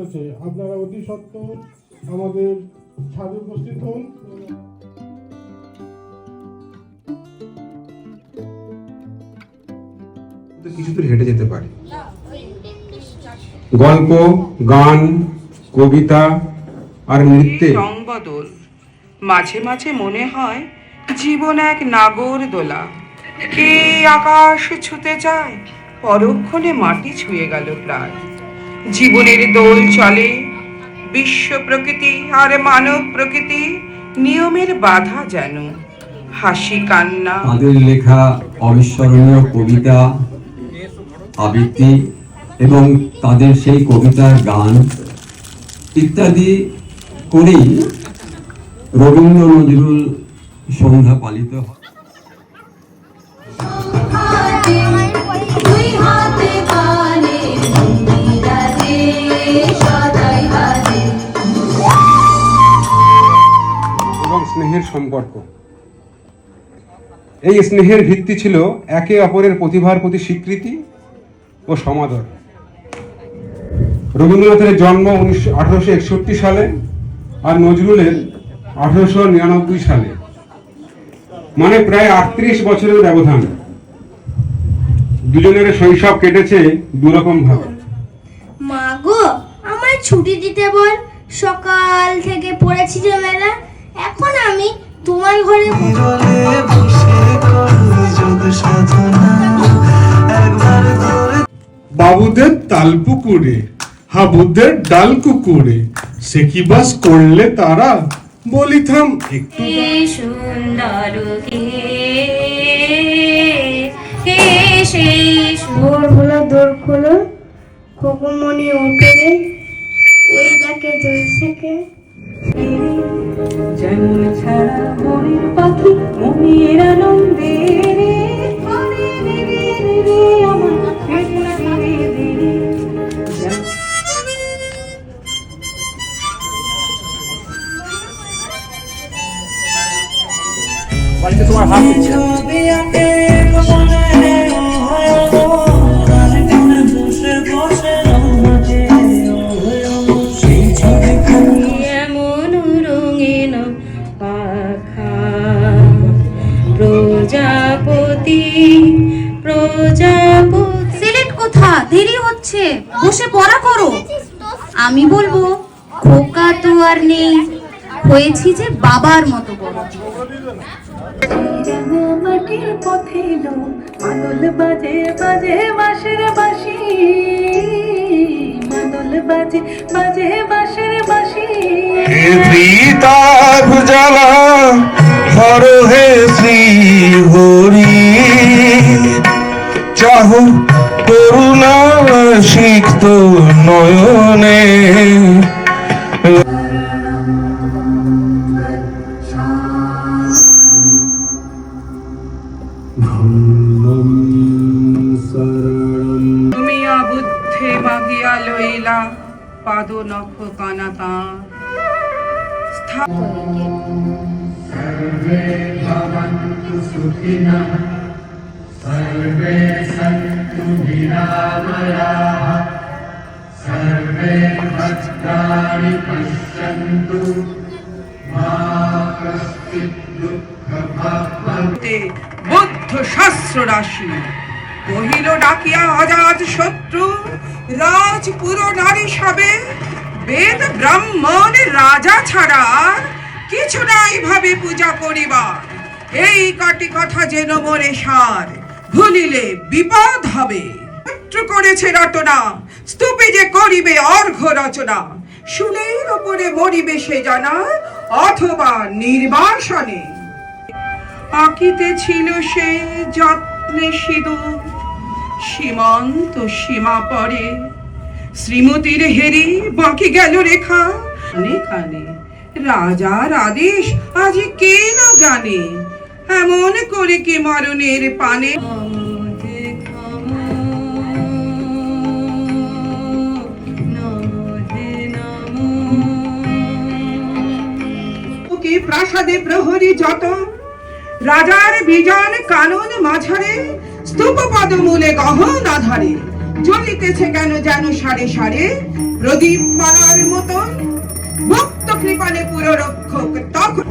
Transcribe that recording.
চলেছে আপনারা অতি সত্ত্বর আমাদের ছাদে উপস্থিত হন। কিছু দূর হেঁটে যেতে পারি। গল্প গান কবিতা আর নৃত্যে। রং বদল মাঝে মাঝে মনে হয় জীবন এক নাগর দোলা। কে আকাশ ছুতে যায় পরক্ষণে মাটি ছুঁয়ে গেল প্রায়। জীবনের দোল চলে বিশ্ব প্রকৃতি আর মানব প্রকৃতি নিয়মের বাধা যেন হাসি কান্না। তাদের লেখা অবিস্মরণীয় কবিতা আবৃত্তি এবং তাদের সেই কবিতার গান ইত্যাদি করেই রবীন্দ্র নজরুল সন্ধ্যা পালিত হয়। সম্পর্ক। এই স্নেহের ভিত্তি ছিল একে অপরের প্রতিভার প্রতি স্বীকৃতি ও সমাদর। রবীন্দ্রনাথের জন্ম উনিশশো আঠারোশো একষট্টি সালে আর নজরুলের আঠারোশো নিরানব্বই সালে মানে প্রায় আটত্রিশ বছরের ব্যবধান। দুজনের শৈশব কেটেছে দুরকম ভাবে। মা গো, আমায় ছুটি দিতে বল। সকাল থেকে পড়েছি যে মেলা এখন আমি তোমার ঘরে বাবুদের তাল পুকুরে হাবুদের ডাল কুকুরে সে কি বাস করলে তারা? বলিথাম একটু। সুন্দর কে? কে সেই দোর খোলো দোর খোলো ওঠে ওই যাকে জৈসেকে যেমন ছাড়া মনের পাখি মনের আনন্দে রে করে হচ্ছে বসে পড়া করো। আমি বলব খোকা তো আর নেই। হয়েছি যে বাবার মতো বড়। মাটির পথে মাদল বাজে বাজে বাঁশের বাঁশি। মাদল বাজে বাজে বাঁশের বাঁশি। তার জ্বালা হর হে শ্রী হরি চাহ সিক্ত নয়নে। তুমি অবুদ্ধে মাগিয়া লইলা পাদ নখ কানা স্থা- তে বুদ্ধ শাস্ত্র রাশি কহিল, ডাকিয়া অজাত শত্রু, রাজপুর নারী সবে, বেদ ব্রাহ্মণ রাজা ছাড়া কিছু নাই ভাবে পূজা করিবার। এই কটি কথা যেন মরে সার, ভুলিলে বিপদ হবে। করেছে রটনা স্তূপে যে করিবে অর্ঘ রচনা শুলের ওপরে মরিবে সে জানা, অথবা নির্বাসনে। আঁকিতে ছিল সে যত্নে সিঁদুর, সীমান্ত সীমা পরে। শ্রীমতীর হেরি বাকি গেল রেখা খানে রাজার আদেশ, আজ কে না জানে, এমন করে কি মরণের পানে মন্দিরে প্রাসাদে প্রহরী যত, রাজার বিজন কানন মাঝারে স্তূপ পদমূলে গহন আধারে। জ্বলিতেছে কেন যেন সারে সারে প্রদীপ মালার মতন ভক্ত কৃপানে পুরো রক্ষক তখন